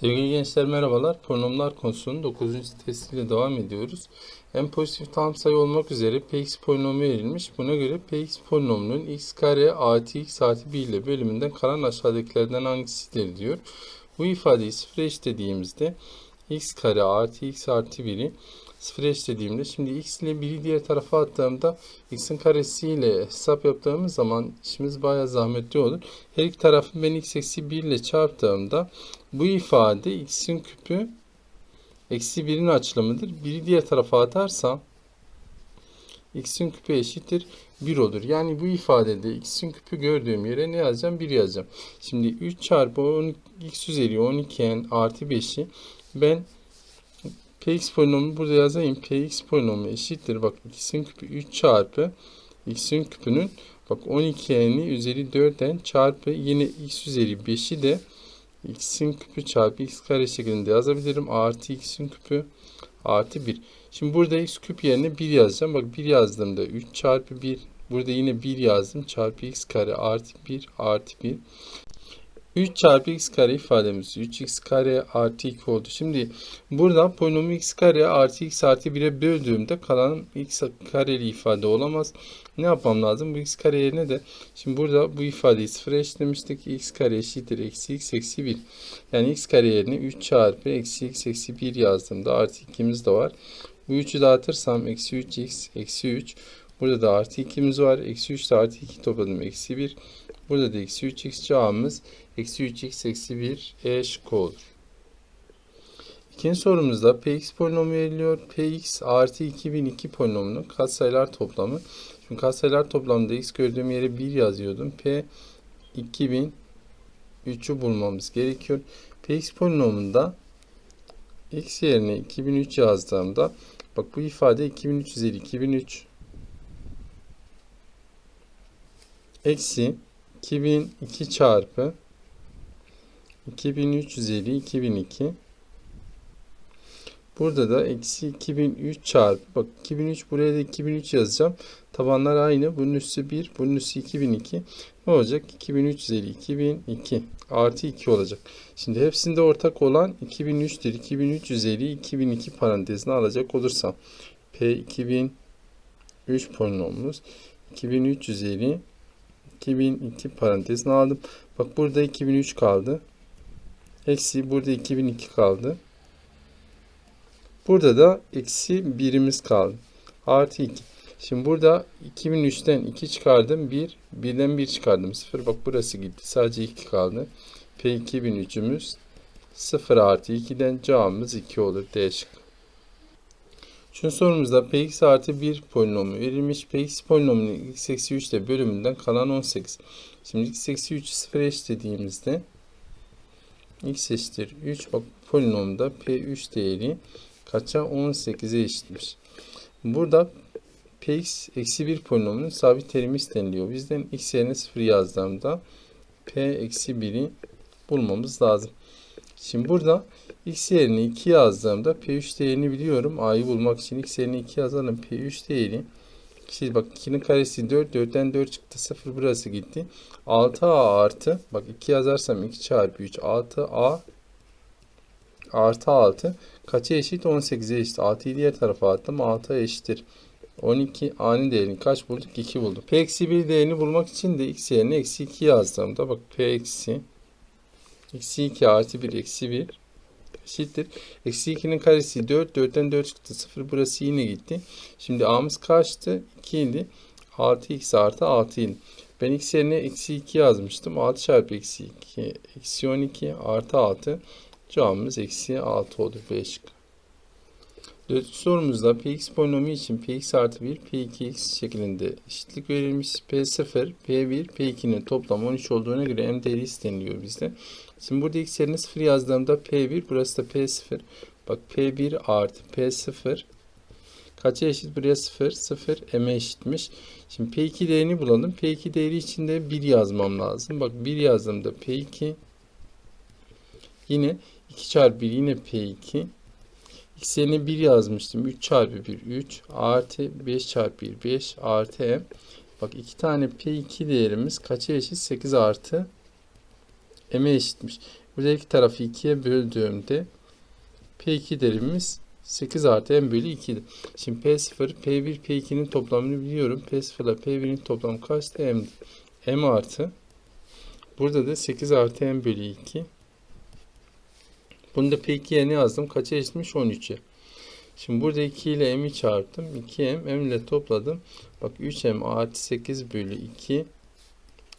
Sevgili gençler merhabalar. Polinomlar konusunun 9. testiyle devam ediyoruz. En pozitif tam sayı olmak üzere px polinomu verilmiş. Buna göre px polinomunun x kare artı x artı 1 ile bölümünden kalan aşağıdakilerden hangisidir diyor. Bu ifadeyi sıfıra eşitlediğimizde x kare artı x artı 1'i sıfıra eşitlediğimde şimdi x ile 1'i diğer tarafa attığımda x'in karesiyle hesap yaptığımız zaman işimiz bayağı zahmetli olur. Her iki tarafı ben x eksi 1 ile çarptığımda bu ifade x'in küpü eksi 1'in açılımıdır. 1'i diğer tarafa atarsam x'in küpü eşittir 1 olur. Yani bu ifadede x'in küpü gördüğüm yere ne yazacağım? 1 yazacağım. Şimdi 3 çarpı 12, x üzeri 12n artı 5'i ben px polinomu burada yazayım. px polinomu eşittir. Bak x'in küpü 3 çarpı x'in küpünün bak 12n'li üzeri 4n çarpı yine x üzeri 5'i de x'in küpü çarpı x kare şeklinde yazabilirim. Artı x'in küpü artı 1. Şimdi burada x küp yerine 1 yazacağım. Bak 1 yazdığımda 3 çarpı 1. Burada yine 1 yazdım. Çarpı x kare artı 1 artı 1. 3 çarpı x kare ifademiz 3x kare artı 2 oldu. Şimdi burada polinomu x kare artı x artı 1'e böldüğümde kalan x kareli ifade olamaz. Ne yapmam lazım? Bu x kare yerine de şimdi burada bu ifadeyi sıfıra eşitlemiştik. x kare eşittir eksi x eksi 1. Yani x kare yerine 3 çarpı eksi x eksi 1 yazdığımda artı 2'miz de var. Bu 3'ü dağıtırsam eksi 3x eksi 3. Burada da artı 2'miz var. Eksi 3 de artı 2 topladım. Eksi 1. Burada da eksi 3x cevabımız eksi 3x eksi 1 e şıkkı olur. İkinci sorumuzda px polinomu veriliyor. px artı 2002 polinomunun katsayılar toplamı. Şimdi katsayılar toplamında x gördüğüm yere 1 yazıyordum. p 2003'ü bulmamız gerekiyor. px polinomunda x yerine 2003 yazdığımda bak bu ifade 2003 üzeri 2003 eksi 2002 çarpı 2003 üzeri 2002 Burada da eksi 2003 çarpı bak 2003 buraya da 2003 yazacağım. Tabanlar aynı. Bunun üssü 1. Bunun üssü 2002. Ne olacak? 2003 üzeri 2002 artı 2 olacak. Şimdi hepsinde ortak olan 2003'tür. 2003 üzeri 2002 parantezine alacak olursam P 2003 polinomumuz 2003 üzeri 2002 parantezine aldım. Bak burada 2003 kaldı. Eksi burada 2002 kaldı. Burada da eksi birimiz kaldı. Artı 2. Şimdi burada 2003'ten 2 çıkardım. 1. 1'den 1 çıkardım. 0. Bak burası gitti. Sadece 2 kaldı. P 2003'ümüz 0 artı 2'den cevabımız 2 olur. D şıkkı. Şu sorumuzda px artı 1 polinomu verilmiş. px polinomunun x eksi 3 ile bölümünden kalan 18. Şimdi x eksi 3'ü 0 eşitlediğimizde x eşittir 3. Bak polinomda p3 değeri kaça 18'e eşitmiş. Burada px eksi 1 polinomunun sabit terimi isteniliyor. Bizden x yerine 0 yazdığımda p eksi 1'i bulmamız lazım. Şimdi burada x yerine 2 yazdığımda p3 değerini biliyorum. a'yı bulmak için x yerine 2 yazalım. p3 değeri Şimdi bak 2'nin karesi 4. 4'ten 4 çıktı. 0 burası gitti. 6a artı bak 2 yazarsam 2 çarpı 3 6a artı 6 kaça eşit? 18'e eşit. 6'yı diğer tarafa attım. 6'a eşittir. 12 a'nın değerini kaç bulduk? 2 bulduk. P eksi 1 değerini bulmak için de x yerine eksi 2 yazdığımda bak p eksi eksi 2 artı 1 eksi 1 eşittir. Eksi 2'nin karesi 4. 4'ten 4 çıktı. 0 burası yine gitti. Şimdi a'mız kaçtı? 2 idi. 6x artı 6 idi. Ben x yerine eksi 2 yazmıştım. 6 çarpı eksi 2 eksi 12 artı 6 cevabımız eksi 6 olur. B şıkkı. Dördüncü sorumuzda px polinomu için px artı 1 p2x şeklinde eşitlik verilmiş. p0, p1, p2'nin toplam 13 olduğuna göre m değeri isteniliyor bizde. Şimdi burada x yerine 0 yazdığımda p1 burası da p0. Bak p1 artı p0 kaça eşit? Buraya 0, 0 m'e eşitmiş. Şimdi p2 değerini bulalım. p2 değeri için de 1 yazmam lazım. Bak 1 yazdığımda p2 yine 2 çarpı 1 yine p2 x yerine 1 yazmıştım. 3 çarpı 1 3 artı 5 çarpı 1 5 artı m. Bak iki tane p2 değerimiz kaça eşit? 8 artı m'e eşitmiş. Burada iki tarafı 2'ye böldüğümde P2 değerimiz 8 artı M bölü 2'dir. Şimdi P0, P1, P2'nin toplamını biliyorum. P0 ile P1'in toplamı kaçtı? M'di. M artı. Burada da 8 artı M bölü 2. Bunu da P2 yerine yazdım. Kaça eşitmiş? 13'e. Şimdi burada 2 ile M'i çarptım. 2M, M ile topladım. Bak 3M artı 8 bölü 2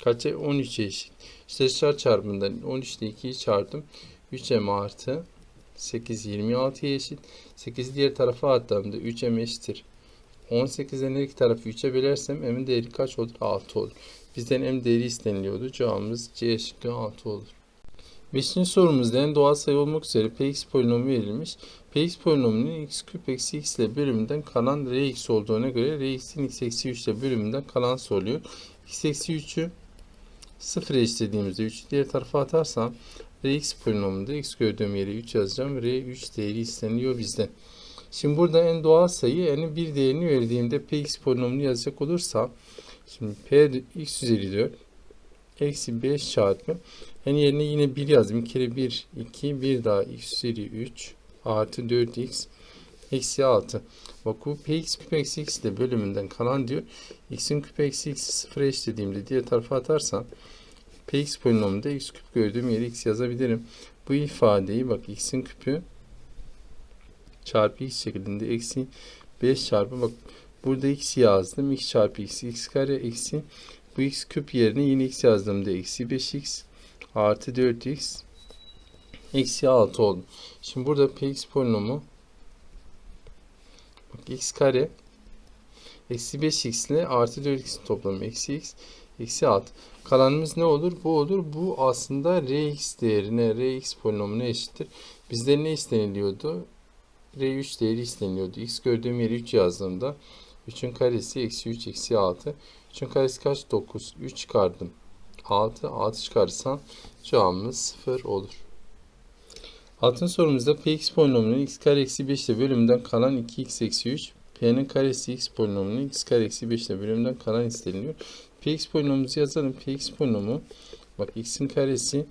kaça? 13'e eşit. İşte dışarı çarpımından 13 ile 2'yi çarptım. 3M artı 8 26'ya eşit. 8 diğer tarafa attığımda 3M eşittir. 18'den her iki tarafı 3'e bölersem M'in değeri kaç olur? 6 olur. Bizden M değeri isteniliyordu. Cevabımız C şıkkı 6 olur. Beşinci sorumuzda en doğal sayı olmak üzere px polinomu verilmiş. px polinomunun x küp eksi x ile bölümünden kalan rx olduğuna göre rx'in x eksi 3 ile bölümünden kalan soruluyor. x eksi 3'ü 0 eşitlediğimizde 3'ü diğer tarafa atarsam rx polinomunda x gördüğüm yere 3 yazacağım. r3 değeri isteniyor bizden. Şimdi burada en doğal sayı n'in bir değerini verdiğimde px polinomunu yazacak olursam şimdi p x üzeri 4 eksi 5 çarpı yani yerine yine 1 yazdım. 2 kere 1, 2, 1 daha x üzeri 3 artı 4x eksi 6. Bak bu px küp eksi x ile bölümünden kalan diyor. x'in küp eksi x'i sıfıra eşitlediğimde diğer tarafa atarsam px polinomunda x küp gördüğüm yere x yazabilirim. Bu ifadeyi bak x'in küpü çarpı x şeklinde eksi 5 çarpı bak burada x yazdım. x çarpı x x kare eksi bu x küp yerine yine x yazdığımda eksi 5x artı 4x eksi 6 oldu. Şimdi burada px polinomu bak x kare eksi 5x ile artı 4x'in toplamı eksi x eksi 6. Kalanımız ne olur? Bu olur. Bu aslında rx değerine rx polinomuna eşittir. Bizden ne isteniliyordu? r3 değeri isteniliyordu. x gördüğüm yeri 3 yazdığımda 3'ün karesi eksi 3 eksi 6. 3'ün karesi kaç? 9. 3 çıkardım. 6. 6 çıkarsam cevabımız 0 olur. Altın sorumuzda px polinomunun x kare eksi 5 ile bölümünden kalan 2x eksi 3. p'nin karesi x polinomunun x kare eksi 5 ile bölümünden kalan isteniliyor. px polinomumuzu yazalım. px polinomu bak x'in karesi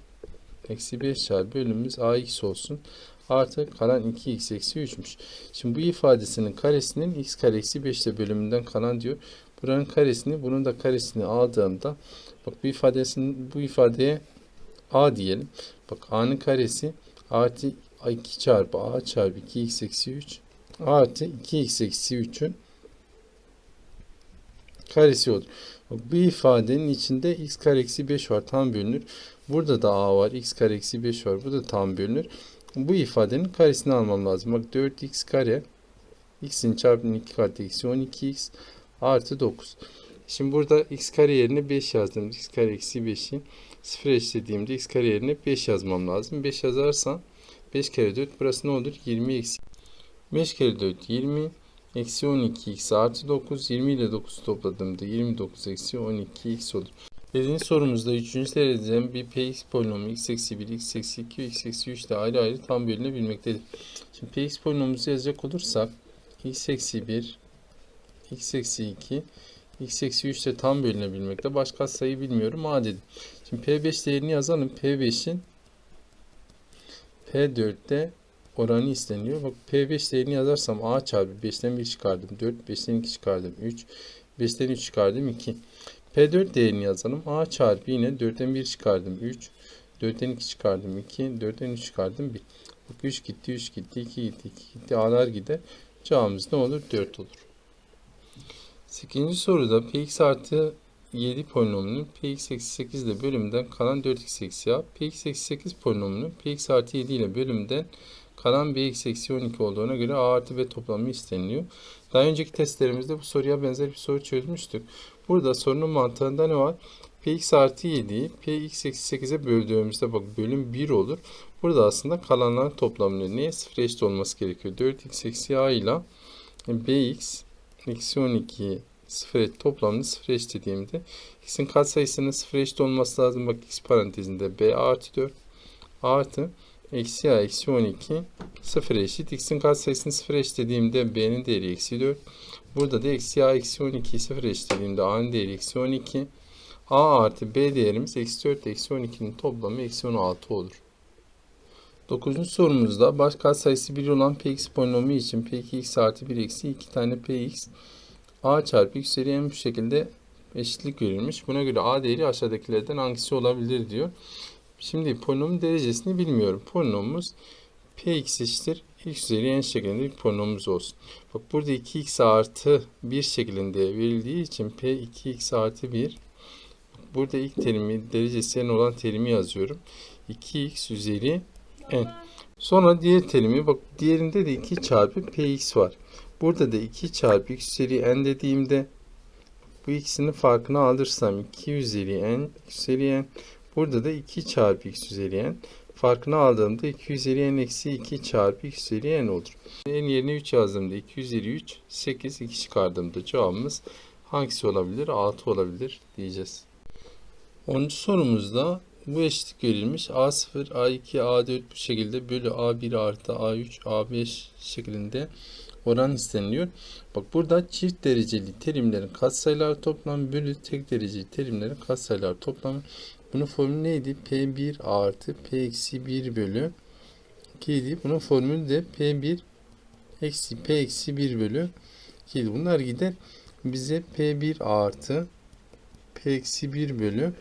eksi 5 çarpı bölümümüz ax olsun. Artı kalan 2x eksi 3'müş. Şimdi bu ifadesinin karesinin x kare eksi 5 ile bölümünden kalan diyor. Buranın karesini bunun da karesini aldığımda bak bu ifadesinin bu ifadeye a diyelim. Bak a'nın karesi artı 2 çarpı a çarpı 2x eksi 3 artı 2x eksi 3'ün karesi olur. Bu ifadenin içinde x kare eksi 5 var tam bölünür. Burada da a var x kare eksi 5 var. Bu da tam bölünür. Bu ifadenin karesini almam lazım. Bak 4x kare x'in çarpımının 2 katı eksi 12x artı 9. Şimdi burada x kare yerine 5 yazdım. x kare eksi 5'i 0 eşlediğimde x kare yerine 5 yazmam lazım. 5 yazarsam 5 kere 4 burası ne olur? 20 eksi 5 kere 4 20 eksi 12x artı 9 20 ile 9 topladığımda 29 eksi 12x olur. Birinci sorumuzda 3. dereceden bir px polinomu x eksi 1, x eksi 2 ve x eksi 3 ile ayrı ayrı tam bölünebilmektedir. Şimdi px polinomumuzu yazacak olursak x eksi 1, x eksi 2, x eksi 3 ile tam bölünebilmekte. Başka sayı bilmiyorum. A dedim. Şimdi P5 değerini yazalım. P5'in P4'te oranı isteniyor. Bak P5 değerini yazarsam A çarpı 5'ten 1 çıkardım. 4, 5'ten 2 çıkardım. 3, 5'ten 3 çıkardım. 2. P4 değerini yazalım. A çarpı yine 4'ten 1 çıkardım. 3, 4'ten 2 çıkardım. 2, 4'ten 3 çıkardım. 1. Bak 3 gitti, 3 gitti, 2 gitti, 2 gitti. A'lar gider. Cevabımız ne olur? 4 olur. 8. soruda px artı 7 polinomunun px eksi 8 ile bölümden kalan 4x eksi a, px eksi 8 polinomunun px artı 7 ile bölümden kalan bx eksi 12 olduğuna göre a artı b toplamı isteniliyor. Daha önceki testlerimizde bu soruya benzer bir soru çözmüştük. Burada sorunun mantığında ne var? px artı 7'yi px eksi 8'e böldüğümüzde bak bölüm 1 olur. Burada aslında kalanların toplamının neye 0 eşit olması gerekiyor. 4x eksi a ile bx eksi 12 sıfır eşit toplamını sıfır eşitlediğimde x'in katsayısının sıfır eşit olması lazım. Bak x parantezinde b artı 4 artı eksi a eksi 12 sıfır eşit. x'in katsayısını sıfır eşitlediğimde b'nin değeri eksi 4. Burada da eksi a eksi 12 sıfır eşitlediğimde a'nın değeri eksi 12. a artı b değerimiz eksi 4 eksi 12'nin toplamı eksi 16 olur. Dokuzuncu sorumuzda baş katsayısı 1 olan px polinomu için p2x artı 1 eksi 2 tane px a çarpı x üzeri bu şekilde eşitlik verilmiş. Buna göre a değeri aşağıdakilerden hangisi olabilir diyor. Şimdi polinomun derecesini bilmiyorum. Polinomumuz px eşittir x üzeri n şeklinde bir polinomumuz olsun. Bak burada 2x artı 1 şeklinde verildiği için p 2x artı 1 Burada ilk terimi derecesi n olan terimi yazıyorum. 2x üzeri n. Sonra diğer terimi bak diğerinde de 2 çarpı px var. Burada da 2 çarpı x üzeri n dediğimde bu ikisinin farkını alırsam 2 üzeri n x üzeri n. Burada da 2 çarpı x üzeri n. Farkını aldığımda 2 üzeri n eksi 2 çarpı x üzeri n olur. n yerine 3 yazdığımda 2 üzeri 3 8 2 çıkardığımda cevabımız hangisi olabilir? 6 olabilir diyeceğiz. 10. sorumuzda bu eşitlik verilmiş. A0, A2, A4 bu şekilde bölü A1 artı A3, A5 şeklinde oran isteniliyor. Bak burada çift dereceli terimlerin katsayılar toplamı bölü tek dereceli terimlerin katsayılar toplamı. Bunun formülü neydi? P1 artı P eksi 1 bölü 2 idi. Bunun formülü de P1 eksi P eksi 1 bölü 2 idi. Bunlar gider. Bize P1 artı P eksi 1 bölü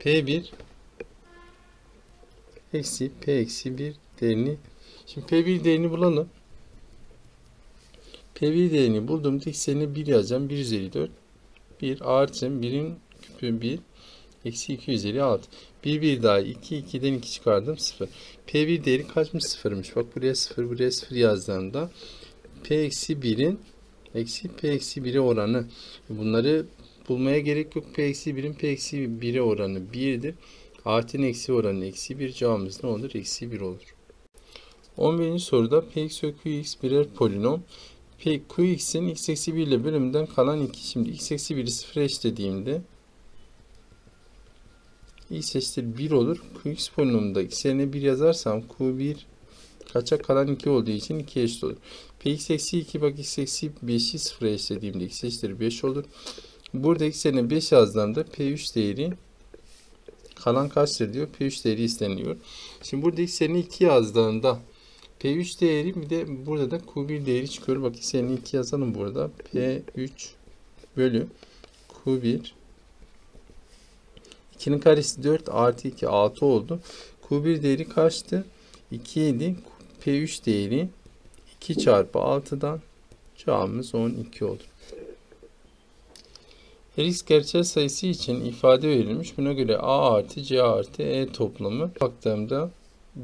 P1 eksi P eksi 1 değerini şimdi P1 değerini bulalım. P1 değerini bulduğumda x'lerine 1 yazacağım. 1 üzeri 4. 1 artı 1'in küpü 1 eksi 2 üzeri 6. 1 1 daha 2 2'den 2 çıkardım 0. P1 değeri kaçmış 0'mış. Bak buraya 0 buraya 0 yazdığımda P eksi 1'in eksi P eksi 1'e oranı. Bunları bulmaya gerek yok. P eksi 1'in P eksi 1'e oranı 1'dir. Art'ın eksi oranı eksi 1 cevabımız ne olur? Eksi 1 olur. 11. soruda Px ve Qx birer polinom. P, Qx'in x eksi 1 ile bölümünden kalan 2. Şimdi x eksi 1'i 0'a eşitlediğimde x eşittir 1 olur. Qx polinomunda x yerine 1 yazarsam Q1 kaça kalan 2 olduğu için 2 eşit olur. Px eksi 2 bak x eksi 5'i 0'a eşitlediğimde x eşittir 5 olur. Burada x yerine 5 yazdığımda P3 değeri kalan kaçtır diyor. P3 değeri isteniyor. Şimdi burada x yerine 2 yazdığında P3 değeri bir de burada da Q1 değeri çıkıyor. Bak yerine 2 yazalım burada. P3 bölü Q1 2'nin karesi 4 artı 2 6 oldu. Q1 değeri kaçtı? 2 idi. P3 değeri 2 çarpı 6'dan cevabımız 12 olur. X gerçel sayısı için ifade verilmiş. Buna göre a artı c artı e toplamı baktığımda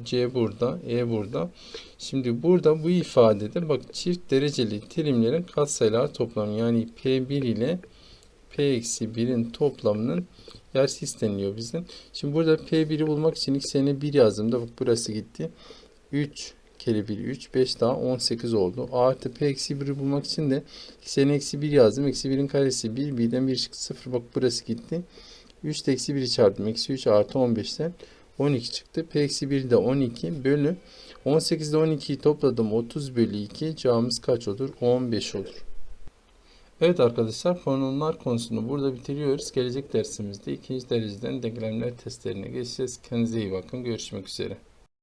c burada, e burada. Şimdi burada bu ifadede bak çift dereceli terimlerin katsayılar toplamı yani p1 ile p eksi 1'in toplamının yarısı isteniliyor bizden. Şimdi burada p1'i bulmak için x yerine 1 yazdığımda bak burası gitti. 3 kere 1 3 5 daha 18 oldu. A artı p eksi 1'i bulmak için de x eksi 1 yazdım. Eksi 1'in karesi 1. 1'den 1 çıktı 0. Bak burası gitti. 3 de eksi 1'i çarptım. Eksi 3 artı 15'ten 12 çıktı. P eksi 1 de 12 bölü 18 ile 12'yi topladım. 30 bölü 2. Cevabımız kaç olur? 15 olur. Evet arkadaşlar polinomlar konusunu burada bitiriyoruz. Gelecek dersimizde ikinci dereceden denklemler testlerine geçeceğiz. Kendinize iyi bakın. Görüşmek üzere.